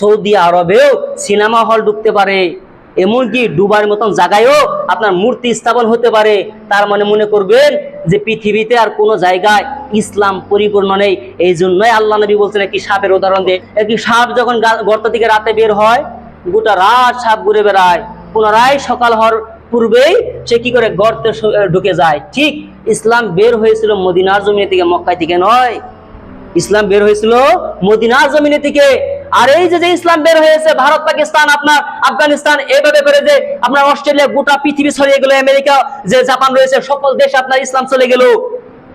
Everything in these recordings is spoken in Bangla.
সৌদি আরবেও সিনেমা হল ঢুকতে পারে। এমনকি ডুবার মতন জায়গায়ও আপনার মূর্তি স্থাপন হতে পারে। তার মানে মনে করবেন যে পৃথিবীতে আর কোনো জায়গায় ইসলাম পরিপূর্ণ নেই। এই জন্যই আল্লাহ নবী বলছেন, একটি সাপের উদাহরণ দিয়ে, একটি সাপ যখন গর্ত থেকে রাতে বের হয়, গোটা রাত সাপ ঘুরে বেড়ায়। পুনরায় সকাল হওয়ার পূর্বেই সে কি করে গর্তে ঢুকে যায়। ঠিক ইসলাম বের হয়েছিল মদিনার জমিনে থেকে, মক্কায় থেকে নয়। ইসলাম বের হয়েছিল মদিনার জমিনে থেকে। আর এই যে ইসলাম বের হয়েছে, ভারত, পাকিস্তান, আপনার আফগানিস্তান, এভাবে করে যে আপনার অস্ট্রেলিয়া, গোটা পৃথিবী ছড়িয়ে গেল, আমেরিকা, যে জাপান রয়েছে, সকল দেশে আপনার ইসলাম চলে গেল।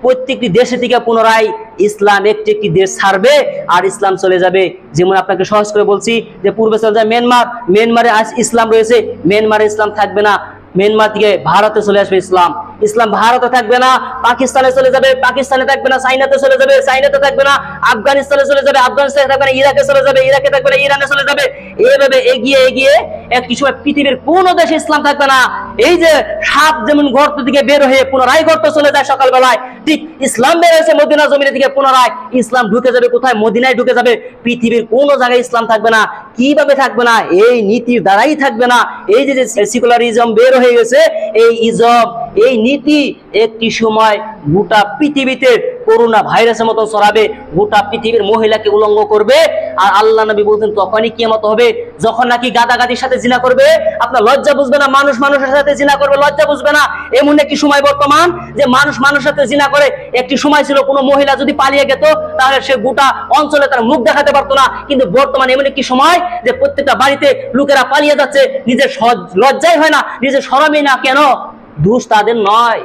প্রত্যেকটি দেশে থেকে পুনরায় ইসলাম একটি একটি দেশ ছাড়বে আর ইসলাম চলে যাবে। যেমন আপনাকে সহজ করে বলছি যে, পূর্বে চলে যায় মিয়ানমার। মিয়ানমারে আজ ইসলাম রয়েছে, মিয়ানমারে ইসলাম থাকবে না। মিয়ানমার থেকে ভারতে চলে আসবে ইসলাম। ইসলাম ভারতে থাকবে না, পাকিস্তানে চলে যাবে, পাকিস্তানে থাকবে না, চাইনাতে চলে যাবে, চাইনাতে থাকবে না, আফগানিস্তানে চলে যাবে, আফগানিস্তানে থাকবে না, ইরাকে চলে যাবে, ইরাকে থাকবে না, ইরানে চলে যাবে। এইভাবে এগিয়ে এগিয়ে একটি সময় পৃথিবীর কোন দেশে ইসলাম থাকবে না। এই যে সাপ যেমন গর্ত থেকে বের হয়ে পুনরায় গর্ত চলে যায় সকালবেলায়, ঠিক ইসলাম বের হয়েছে মদিনা জমিনের দিকে পুনরায়। ইসলাম ঢুকে যাবে কোথায়? মদিনায় ঢুকে যাবে। পৃথিবীর কোনো জায়গায় ইসলাম থাকবে না। কীভাবে থাকবে না? এই নীতির দ্বারাই থাকবে না। এই যে সেকুলারিজম বের হয়ে গেছে, এই ইজম এই নীতি একটি সময় গোটা পৃথিবীতে করোনা ভাইরাসের মতো ছড়াবে, গোটা পৃথিবীর মহিলাকে উলঙ্গ করবে আর আল্লাহ নবী বলছেন, তখনই কিয়ামত হবে যখন নাকি গাদাগাদির সাথে জিনা করবে। আপনার লজ্জা বুঝবে না, মানুষ মানুষের সাথে জিনা করবে, লজ্জা বুঝবে না। এমন একটি সময় বর্তমান যে মানুষ মানুষের সাথে জিনা করে। একটি সময় ছিল কোনো মহিলা যদি পালিয়ে গেত, তাহলে সে গোটা অঞ্চলে তার মুখ দেখাতে পারতো না। কিন্তু বর্তমানে এমন একটি সময় যে প্রত্যেকটা বাড়িতে লোকেরা পালিয়ে যাচ্ছে। নিজের লজ্জাই হয় না, নিজের সরমই না। কেন? দোষ তাদের নয়।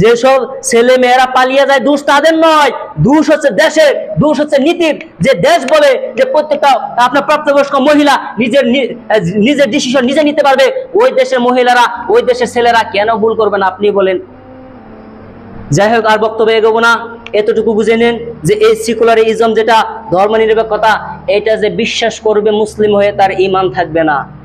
যেসব ছেলে মেয়েরা পালিয়ে যায়, দোষ তাদের নয়। দোষ হচ্ছে দেশের, দোষ হচ্ছে নীতির। যে দেশ বলে যে প্রত্যেকটা আপনার প্রাপ্তবয়স্ক মহিলা নিজের নিজের ডিসিশন নিজে নিতে পারবে, ওই দেশের মহিলারা, ওই দেশের ছেলেরা কেন ভুল করবেন আপনি বলেন। যাই হোক, আর বক্তব্য এগোবো না। এতটুকু বুঝে নেন যে এই সিকুলারিজম যেটা ধর্ম নিরপেক্ষতা এটা যে বিশ্বাস করবে মুসলিম হয়ে তার ইমান থাকবে না।